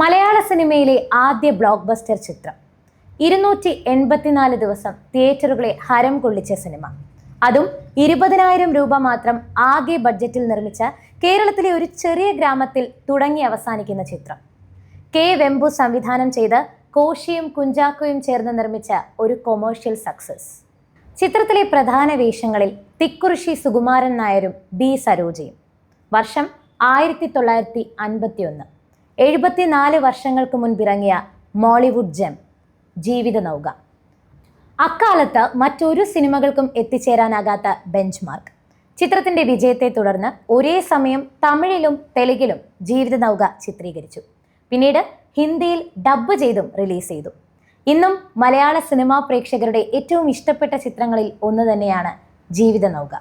മലയാള സിനിമയിലെ ആദ്യ block buster ചിത്രം. ഇരുന്നൂറ്റി എൺപത്തിനാല് ദിവസം തിയേറ്ററുകളെ ഹരം കൊള്ളിച്ച സിനിമ. അതും ഇരുപതിനായിരം രൂപ മാത്രം ആകെ ബഡ്ജറ്റിൽ നിർമ്മിച്ച കേരളത്തിലെ ഒരു ചെറിയ ഗ്രാമത്തിൽ തുടങ്ങി അവസാനിക്കുന്ന ചിത്രം. കെ വെമ്പു സംവിധാനം ചെയ്ത് കോശിയും കുഞ്ചാക്കോയും ചേർന്ന് നിർമ്മിച്ച ഒരു കൊമേഴ്ഷ്യൽ സക്സസ് ചിത്രത്തിലെ പ്രധാന വേഷങ്ങളിൽ തിക്കുറിശി സുകുമാരൻ നായരും ബി സരോജയും. വർഷം ആയിരത്തി തൊള്ളായിരത്തി അൻപത്തി ഒന്ന് എഴുപത്തിനാല് വർഷങ്ങൾക്ക് മുൻപിറങ്ങിയ മോളിവുഡ് ജെം ജീവിത നൗക. അക്കാലത്ത് മറ്റൊരു സിനിമകൾക്കും എത്തിച്ചേരാനാകാത്ത ബെഞ്ച് മാർക്ക് ചിത്രത്തിന്റെ വിജയത്തെ തുടർന്ന് ഒരേ സമയം തമിഴിലും തെലുങ്കിലും ജീവിത നൗക ചിത്രീകരിച്ചു. പിന്നീട് ഹിന്ദിയിൽ ഡബ്ബ് ചെയ്തും റിലീസ് ചെയ്തു. ഇന്നും മലയാള സിനിമാ പ്രേക്ഷകരുടെ ഏറ്റവും ഇഷ്ടപ്പെട്ട ചിത്രങ്ങളിൽ ഒന്ന് തന്നെയാണ് ജീവിത നൗക.